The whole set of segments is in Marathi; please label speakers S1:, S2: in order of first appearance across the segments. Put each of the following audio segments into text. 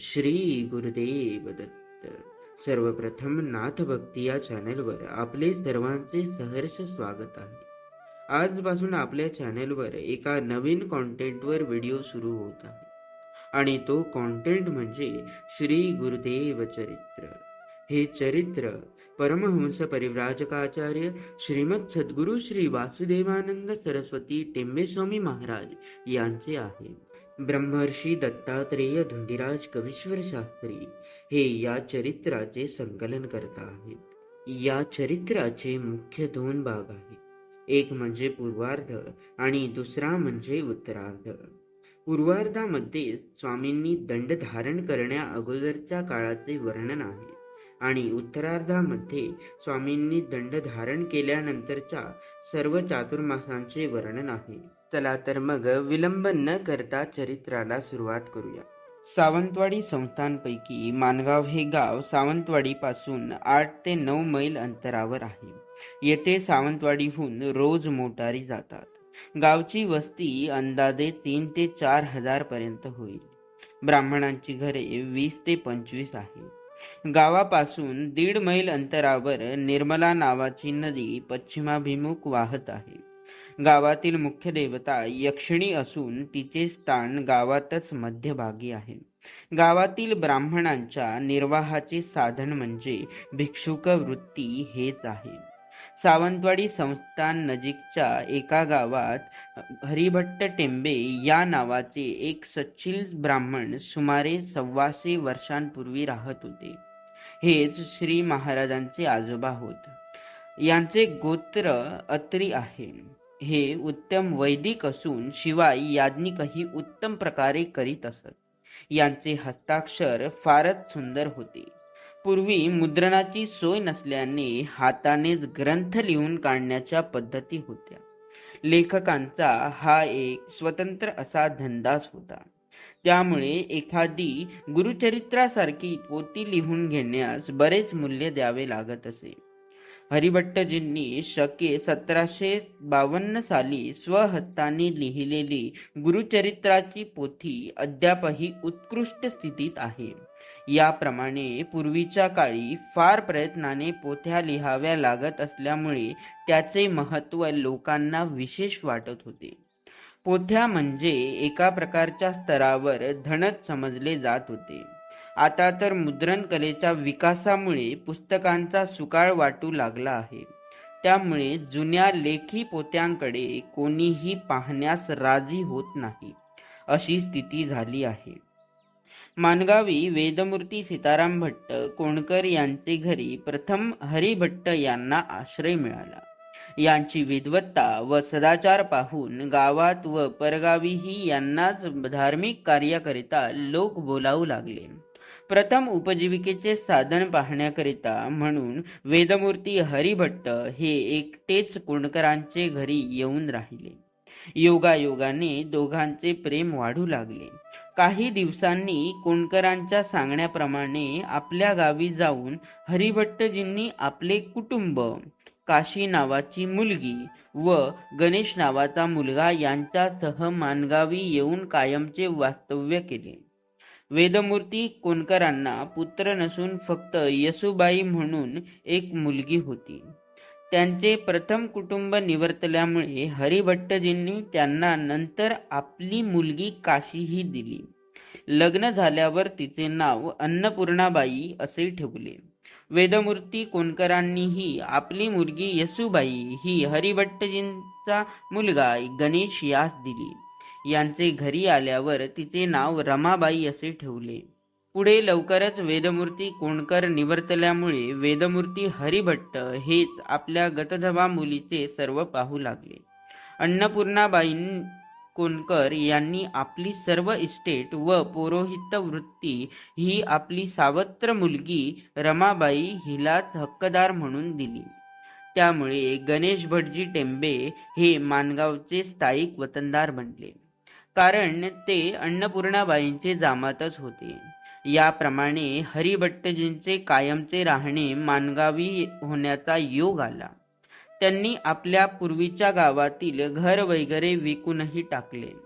S1: श्री गुरुदेव दत्त. सर्वप्रथम नाथ भक्ती या चॅनेलवर आपले सर्वांचे सहर्ष स्वागत आहे. आजपासून आपल्या चॅनेलवर एका नवीन कॉन्टेंटवर व्हिडिओ सुरू होत आहे. आणि तो कॉन्टेंट म्हणजे श्री गुरुदेव चरित्र. हे चरित्र परमहंस परिव्राजकाचार्य श्रीमद सद्गुरु श्री वासुदेवानंद सरस्वती टेंबेस्वामी महाराज यांचे आहे. ब्रह्मर्षी दत्तात्रेय धुंडीराज कवीश्वर शास्त्री हे या चरित्राचे संकलन करता आहेत. या चरित्राचे मुख्य दोन भाग आहेत. एक म्हणजे पूर्वार्ध आणि दुसरा म्हणजे उत्तरार्ध. पूर्वार्धामध्ये स्वामींनी दंड धारण करण्या अगोदरच्या काळाचे वर्णन आहे आणि उत्तरार्धामध्ये स्वामींनी दंड धारण केल्यानंतरच्या सर्व चातुर्मासांचे वर्णन आहे. चला तर मग विलंब न करता चरित्राला सुरुवात करूया. सावंतवाडी संस्थांपैकी मानगाव हे गाव सावंतवाडीपासून आठ ते नऊ मैल अंतरावर आहे. येथे सावंतवाडीहून रोज मोटारी जातात. गावची वस्ती अंदाजे तीन ते चार हजार पर्यंत होईल. ब्राह्मणांची घरे वीस ते पंचवीस आहे. गावापासून दीड मैल अंतरावर निर्मला नावाची नदी पश्चिमाभिमुख वाहत आहे. गावातील मुख्य देवता यक्षिणी असून तिचे स्थान गावातच मध्यभागी आहे. गावातील ब्राह्मणांच्या निर्वाहाचे साधन म्हणजे भिक्षुक वृत्ती हेच आहे. सावंतवाडी संस्थान नजीकच्या एका गावात हरिभट्ट टेंबे या नावाचे एक सच्चिल ब्राह्मण सुमारे सव्वाशे वर्षांपूर्वी राहत होते. हेच श्री महाराजांचे आजोबा होत. यांचे गोत्र अत्री आहे. हे उत्तम वैदिक असून शिवाय याज्ञिकही उत्तम प्रकारे करीत असत. यांचे हस्ताक्षर फारच सुंदर होते. पूर्वी मुद्रणाची सोय नसल्याने हातानेच ग्रंथ लिहून काढण्याच्या पद्धती होत्या. लेखकांचा हा एक स्वतंत्र असा धंदाच होता. त्यामुळे एखादी गुरुचरित्रासारखी पोती लिहून घेण्यास बरेच मूल्य द्यावे लागत असे. हरिभट्टजींनी शके सतराशे बावन्न साली स्वहस्ताने लिहिलेली गुरुचरित्राची पोथी अद्यापही उत्कृष्ट स्थितीत आहे. याप्रमाणे पूर्वीच्या काळी फार प्रयत्नाने पोथ्या लिहाव्या लागत असल्यामुळे त्याचे महत्त्व लोकांना विशेष वाटत होते. पोथ्या म्हणजे एका प्रकारच्या स्तरावर धनच समजले जात होते. आता तर मुद्रण कलेच्या विकासामुळे पुस्तकांचा सुकाळ वाटू लागला आहे. त्यामुळे जुन्या लेखी पोत्यांकडे कोणीही पाहण्यास राजी होत नाही अशी स्थिती झाली आहे. मानगावी वेदमूर्ती सीताराम भट्ट कोणकर यांचे घरी प्रथम हरिभट्ट यांना आश्रय मिळाला. यांची विद्वत्ता व सदाचार पाहून गावात व परगावीही यांनाच धार्मिक कार्याकरिता लोक बोलावू लागले. प्रथम उपजीविकेचे साधन पाहण्याकरिता म्हणून वेदमूर्ती हरिभट्ट हे एकटेच कुणकरांचे घरी येऊन राहिले. योगायोगाने दोघांचे प्रेम वाढू लागले. काही दिवसांनी कोणकरांच्या सांगण्याप्रमाणे आपल्या गावी जाऊन हरिभट्टजींनी आपले कुटुंब काशी नावाची मुलगी व गणेश नावाचा मुलगा यांच्यासह मानगावी येऊन कायमचे वास्तव्य केले. वेदमूर्ती कोणकरांना पुत्र नसून फक्त यसुबाई म्हणून एक मुलगी होती. त्यांचे प्रथम कुटुंब निवर्तल्यामुळे हरिभट्टजींनी त्यांना नंतर आपली मुलगी काशीही दिली. लग्न झाल्यावर तिचे नाव अन्नपूर्णाबाई असे ठेवले. वेदमूर्ती कोणकरांनीही आपली मुलगी यसुबाई ही हरिभट्टजींचा मुलगा गणेश यास दिली. यांचे घरी आल्यावर तिचे नाव रमाबाई असे ठेवले. पुढे लवकरच वेदमूर्ती कोणकर निवर्तल्यामुळे वेदमूर्ती हरिभट्ट हेच आपल्या गतधबा मुलीचे सर्व पाहू लागले. अन्नपूर्णाबाई कोणकर यांनी आपली सर्व इस्टेट व पुरोहित वृत्ती ही आपली सावत्र मुलगी रमाबाई हिलाच हक्कदार म्हणून दिली. त्यामुळे गणेश भटजी टेंबे हे मानगावचे स्थायिक वतनदार बनले. कारण ते अन्नपूर्णाबाईंचे जामातच होते. याप्रमाणे हरिभट्टजींचे कायमचे राहणे मानगावी होण्याचा योग आला. त्यांनी आपल्या पूर्वीच्या गावातील घर वगैरे विकूनही टाकले.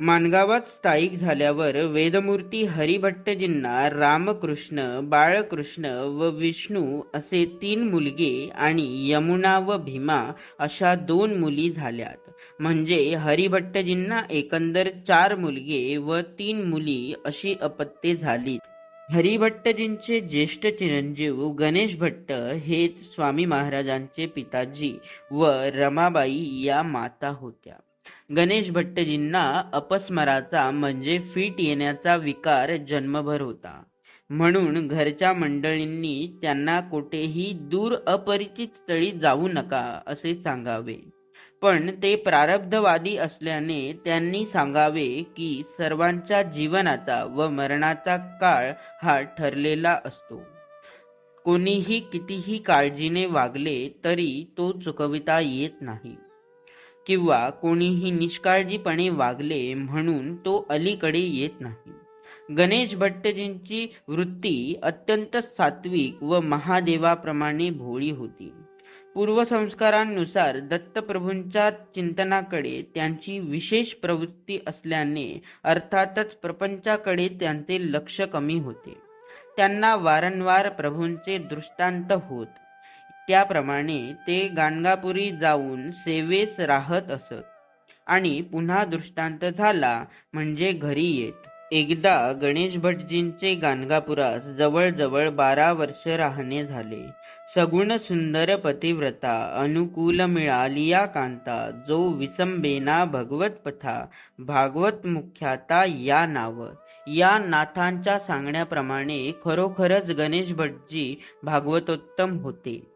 S1: माणगावात स्थायिक झाल्यावर वेदमूर्ती हरिभट्टजींना रामकृष्ण बाळकृष्ण व विष्णू असे तीन मुलगे आणि यमुना व भीमा अशा दोन मुली झाल्यात. म्हणजे हरिभट्टजींना एकंदर चार मुलगे व तीन मुली अशी अपत्ये झाली हरिभट्टजींचे ज्येष्ठ चिरंजीव गणेश भट्ट हेच स्वामी महाराजांचे पिताजी व रमाबाई या माता होत्या. गणेश भट्टजींना अपस्मराचा म्हणजे फिट येण्याचा विकार जन्मभर होता. म्हणून घरच्या मंडळींनी त्यांना कोठेही दूर अपरिचित स्थळी जाऊ नका असे सांगावे. पण ते प्रारब्धवादी असल्याने त्यांनी सांगावे की सर्वांच्या जीवनाचा व मरणाचा काळ हा ठरलेला असतो. कोणीही कितीही काळजीने वागले तरी तो चुकविता येत नाही. किंवा कोणीही निष्काळजीपणे वागले म्हणून तो अलीकडे येत नाही. गणेश भट्टजींची वृत्ती अत्यंत सात्विक व महादेवाप्रमाणे भोळी होती. पूर्वसंस्कारांनुसार दत्तप्रभूंच्या चिंतनाकडे त्यांची विशेष प्रवृत्ती असल्याने अर्थातच प्रपंचाकडे त्यांचे लक्ष कमी होते. त्यांना वारंवार प्रभूंचे दृष्टांत होत. त्याप्रमाणे ते गाणगापुरी जाऊन सेवेस राहत असत. आणि पुन्हा दृष्टांत झाला म्हणजे घरी येत. एकदा गणेश भटजींचे गाणगापुरात जवळजवळ बारा वर्ष राहणे झाले. सगुण सुंदर पतिव्रता अनुकूल मिळालिया कांता जो विसंबेना भगवत पथा भागवत मुख्याता या नाव. या नाथांच्या सांगण्याप्रमाणे खरोखरच गणेश भटजी भागवतोत्तम होते.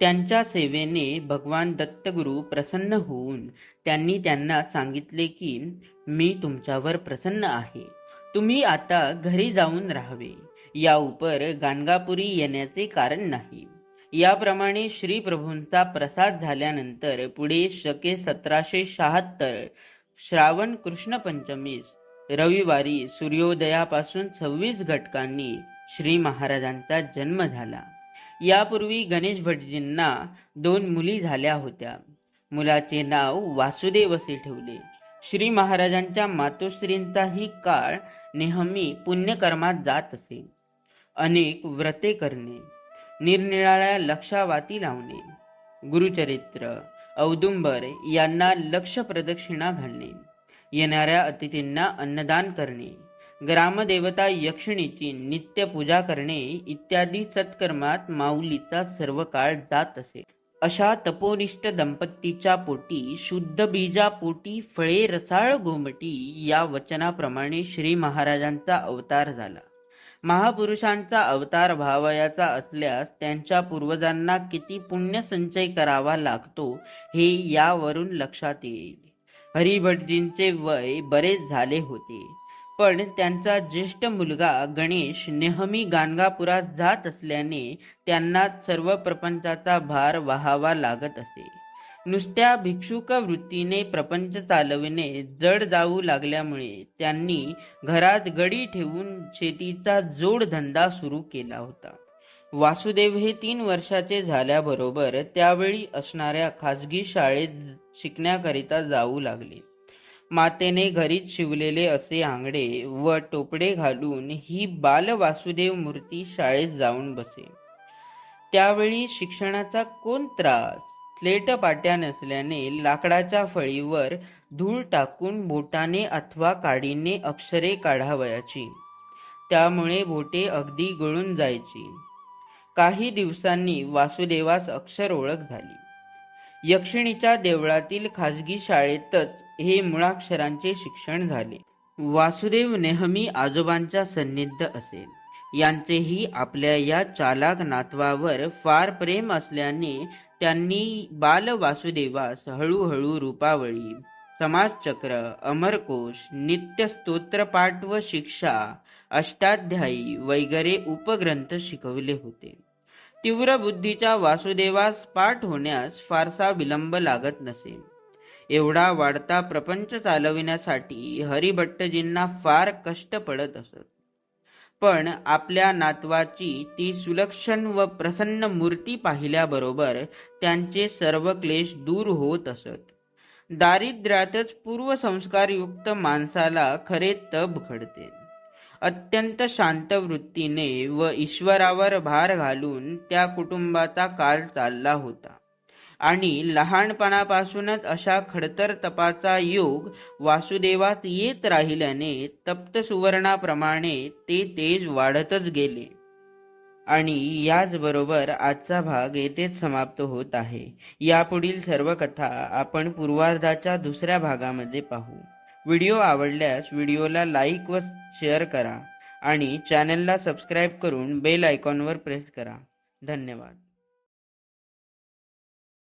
S1: त्यांच्या सेवेने भगवान दत्तगुरु प्रसन्न होऊन त्यांनी त्यांना सांगितले की मी तुमच्यावर प्रसन्न आहे. तुम्ही आता घरी जाऊन राहावे. या उपर गाणगापुरी येण्याचे कारण नाही. याप्रमाणे श्री प्रभूंचा प्रसाद झाल्यानंतर पुढे शके सतराशे शहात्तर श्रावण कृष्ण पंचमीस रविवारी सूर्योदयापासून सव्वीस घटकांनी श्री महाराजांचा जन्म झाला. यापूर्वी गणेश भटजींना दोन मुली झाल्या होत्या. मुलाचे नाव वासुदेव असे ठेवले. श्री महाराजांच्या मातोश्रींचाही काळ नेहमी पुण्यकर्मात जात असे. अनेक व्रते करणे निरनिराळ्या लक्षावाती लावणे गुरुचरित्र औदुंबर यांना लक्ष प्रदक्षिणा घालणे येणाऱ्या अतिथींना अन्नदान करणे ग्रामदेवता यक्षिणीची नित्य पूजा करणे इत्यादी सत्कर्मात माऊलीचा सर्व काळ जात असे. अशा तपोनिष्ठ दंपतीच्या पोटी शुद्ध बीजा पोटी फळे रसाळ गोमटी या वचनाप्रमाणे श्री महाराजांचा अवतार झाला. महापुरुषांचा अवतार व्हावयाचा असल्यास त्यांच्या पूर्वजांना किती पुण्य संचय करावा लागतो हे यावरून लक्षात येईल. हरिभटजींचे वय बरेच झाले होते पण त्यांचा ज्येष्ठ मुलगा गणेश नेहमी गाणगापुरात जात असल्याने त्यांना सर्व प्रपंचाचा भार वाहावा लागत असे. नुसत्या भिक्षुक वृत्तीने प्रपंच चालविणे जड जाऊ लागल्यामुळे त्यांनी घरात गडी ठेवून शेतीचा जोडधंदा सुरू केला होता. वासुदेव हे तीन वर्षाचे झाल्याबरोबर त्यावेळी असणाऱ्या खाजगी शाळेत शिकण्याकरिता जाऊ लागले. मातेने घरीच शिवलेले असे आंगडे व टोपडे घालून ही बाल वासुदेव मूर्ती शाळेत जाऊन बसे. त्यावेळी शिक्षणाचा कोण त्रास? स्लेटपाट्या नसल्याने लाकडाच्या फळीवर धूळ टाकून बोटाने अथवा काडीने अक्षरे काढावयाची. त्यामुळे बोटे अगदी गळून जायची. काही दिवसांनी वासुदेवास अक्षर ओळख झाली. यक्षिणीच्या देवळातील खाजगी शाळेतच हे मुळाक्षरांचे शिक्षण झाले. वासुदेव नेहमी आजोबांच्या सन्निध असेल. यांचेही आपल्या या चालाक नातवावर फार प्रेम असल्याने त्यांनी बाल वासुदेवास हळूहळू रूपावळी समाजचक्र अमरकोश नित्य स्तोत्रपाठ व शिक्षा अष्टाध्यायी वगैरे उपग्रंथ शिकवले होते. तीव्र बुद्धीच्या वासुदेवास पाठ होण्यास फारसा विलंब लागत नसे. एवढा वाढता प्रपंच चालविण्यासाठी हरिभट्टजींना फार कष्ट पडत असत. पण आपल्या नातवाची ती सुलक्षण व प्रसन्न मूर्ती पाहिल्याबरोबर त्यांचे सर्व क्लेश दूर होत असत. दारिद्र्यातच पूर्वसंस्कारयुक्त माणसाला खरे तब घडते. अत्यंत शांत वृत्तीने व ईश्वरावर भार घालून त्या कुटुंबाचा काल चालला होता. आणि लहानपणापासूनच अशा खडतर तपाचा योग वासुदेवात येत राहिल्याने तप्त सुवर्णाप्रमाणे ते तेज वाढतच गेले. आणि याचबरोबर आजचा भाग येथेच समाप्त होत आहे. यापुढील सर्व कथा आपण पूर्वार्धाच्या दुसऱ्या भागामध्ये पाहू. व्हिडिओ आवडल्यास व्हिडिओला लाईक व शेअर करा आणि चॅनलला सबस्क्राईब करून बेल आयकॉनवर प्रेस करा. धन्यवाद.